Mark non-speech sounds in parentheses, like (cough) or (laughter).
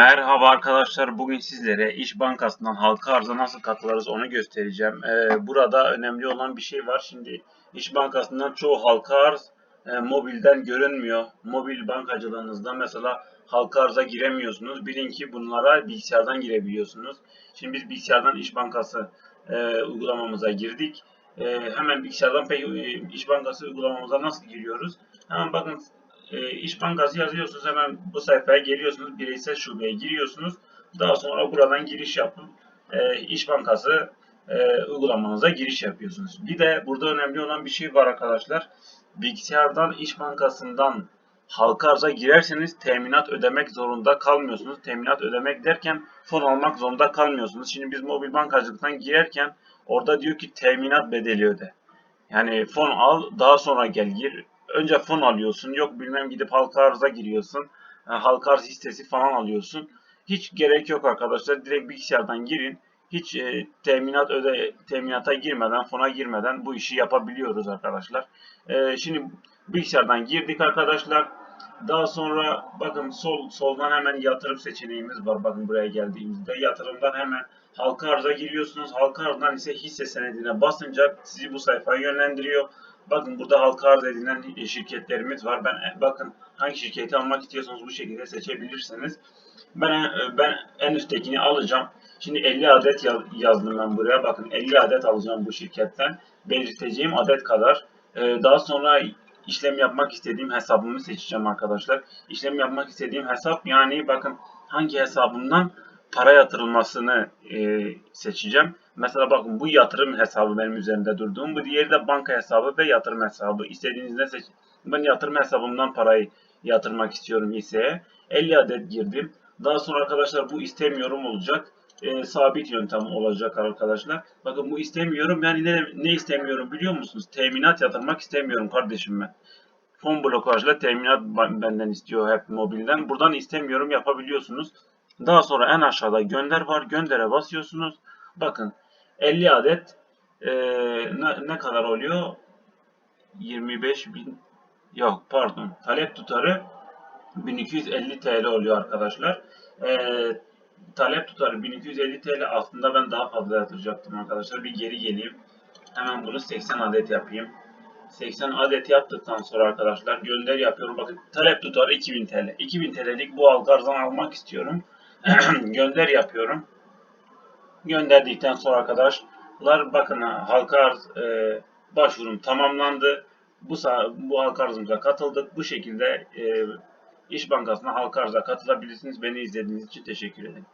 Merhaba arkadaşlar. Bugün sizlere İş Bankası'ndan halka arıza nasıl katılırız onu göstereceğim. Ee, burada önemli olan bir şey var. Şimdi İş Bankası'ndan çoğu halka arz e, mobilden görünmüyor. Mobil bankacılığınızda mesela halka arıza giremiyorsunuz. Bilin ki bunlara bilgisayardan girebiliyorsunuz. Şimdi biz bilgisayardan İş Bankası e, uygulamamıza girdik. E, hemen bilgisayardan peki e, İş Bankası uygulamamıza nasıl giriyoruz? Hemen bakın e, İş Bankası yazıyorsunuz hemen bu sayfaya geliyorsunuz bireysel şubeye giriyorsunuz daha sonra buradan giriş yapıp e, İş Bankası e, uygulamanıza giriş yapıyorsunuz. Bir de burada önemli olan bir şey var arkadaşlar bilgisayardan İş Bankası'ndan halka arıza girerseniz teminat ödemek zorunda kalmıyorsunuz. Teminat ödemek derken fon almak zorunda kalmıyorsunuz. Şimdi biz mobil bankacılıktan girerken orada diyor ki teminat bedeli öde. Yani fon al daha sonra gel gir önce fon alıyorsun. Yok bilmem gidip halka arıza giriyorsun. Yani halka arz hissesi falan alıyorsun. Hiç gerek yok arkadaşlar. Direkt bilgisayardan girin. Hiç e, teminat öde teminata girmeden, fona girmeden bu işi yapabiliyoruz arkadaşlar. E, şimdi bilgisayardan girdik arkadaşlar. Daha sonra bakın sol soldan hemen yatırım seçeneğimiz var. Bakın buraya geldiğimizde yatırımdan hemen halka arıza giriyorsunuz. Halka arzdan ise hisse senedine basınca sizi bu sayfaya yönlendiriyor. Bakın burada halka arz edilen şirketlerimiz var. Ben bakın hangi şirketi almak istiyorsanız bu şekilde seçebilirsiniz. Ben ben en üsttekini alacağım. Şimdi 50 adet yazdım ben buraya. Bakın 50 adet alacağım bu şirketten. Belirteceğim adet kadar. Ee, daha sonra işlem yapmak istediğim hesabımı seçeceğim arkadaşlar. İşlem yapmak istediğim hesap yani bakın hangi hesabımdan para yatırılmasını e, seçeceğim. Mesela bakın bu yatırım hesabı benim üzerinde durduğum. Bu diğeri de banka hesabı ve yatırım hesabı. İstediğinizde seç. Ben yatırım hesabımdan parayı yatırmak istiyorum hisseye. 50 adet girdim. Daha sonra arkadaşlar bu istemiyorum olacak. E, sabit yöntem olacak arkadaşlar. Bakın bu istemiyorum. Yani ne, ne istemiyorum biliyor musunuz? Teminat yatırmak istemiyorum kardeşim ben. Fon blokajla teminat benden istiyor hep mobilden. Buradan istemiyorum yapabiliyorsunuz. Daha sonra en aşağıda gönder var. Göndere basıyorsunuz. Bakın 50 adet e, ne, ne kadar oluyor? 25 bin yok pardon talep tutarı 1250 TL oluyor arkadaşlar. E, talep tutarı 1250 TL aslında ben daha fazla yatıracaktım arkadaşlar. Bir geri geleyim. Hemen bunu 80 adet yapayım. 80 adet yaptıktan sonra arkadaşlar gönder yapıyorum. Bakın talep tutarı 2000 TL. 2000 TL'lik bu algarzan almak istiyorum. (clears throat) gönder yapıyorum. Gönderdikten sonra arkadaşlar bakın halka arz e, başvurum tamamlandı. Bu bu halka arzımıza katıldık. Bu şekilde e, İş Bankası'na halka arza katılabilirsiniz. Beni izlediğiniz için teşekkür ederim.